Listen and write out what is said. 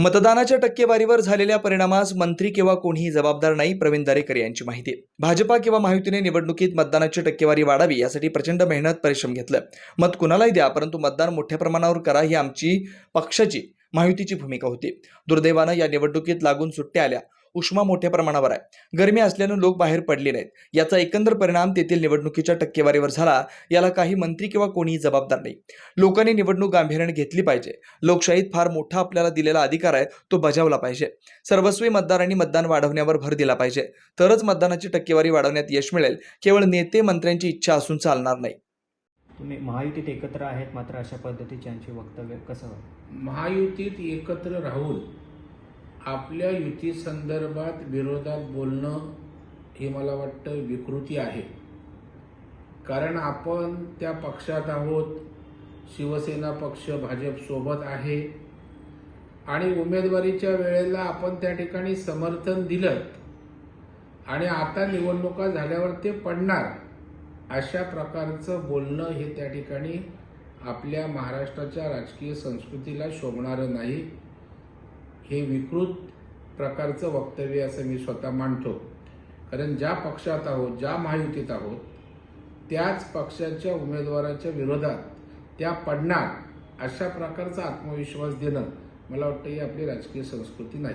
मतदानाच्या टक्केवारीवर झालेल्या परिणामास मंत्री किंवा कोणीही जबाबदार नाही प्रवीण दरेकर यांची माहिती. भाजपा किंवा महायुतीने निवडणुकीत मतदानाची टक्केवारी वाढावी यासाठी प्रचंड मेहनत परिश्रम घेतलं. मत कुणालाही द्या परंतु मतदान मोठ्या प्रमाणावर करा ही आमची पक्षाची महायुतीची भूमिका होती. दुर्दैवानं या निवडणुकीत लागून सुट्ट्या आल्या. उष्मा मोठ्या प्रमाणावर आहे. गरमी असल्यानं लोक बाहेर पडले नाहीत. याचा एकंदर परिणाम तेथील निवडणुकीच्या टक्केवारीवर झाला. याला काही मंत्री किंवा कोणीही जबाबदार नाही. लोकांनी निवडणूक गांभीर्याने घेतली पाहिजे. लोकशाहीत फार मोठा आपल्याला दिलेला अधिकार आहे तो बजावला पाहिजे. सर्वस्वी मतदारांनी मतदान वाढवण्यावर भर दिला पाहिजे. तरच मतदानाची टक्केवारी वाढवण्यात यश मिळेल. केवळ नेते मंत्र्यांची इच्छा असून चालणार नाही. तुम्ही महायुतीत एकत्र आहेत मात्र अशा पद्धतीचे यांचे वक्तव्य कसं? महायुतीत एकत्र राहून आपल्या युती संदर्भात विरोधात बोलणं हे मला वाटतं विकृती आहे. कारण आपण त्या पक्षात आहोत शिवसेना पक्ष भाजपसोबत आहे. आणि उमेदवारीच्या वेळेला आपण त्या ठिकाणी समर्थन दिलं आणि आता निवडणुका झाल्यावर ते पडणार. अशा प्रकारचं बोलणं हे त्या ठिकाणी आपल्या महाराष्ट्राच्या राजकीय संस्कृतीला शोभणारं नाही. हे विकृत प्रकारचं वक्तव्य असं मी स्वतः मांडतो कारण ज्या पक्षात आहोत ज्या महायुतीत आहोत त्याच पक्षाच्या उमेदवाराच्या विरोधात त्या पडणार अशा प्रकारचा आत्मविश्वास देणं मला वाटतं ही आपली राजकीय संस्कृती नाही.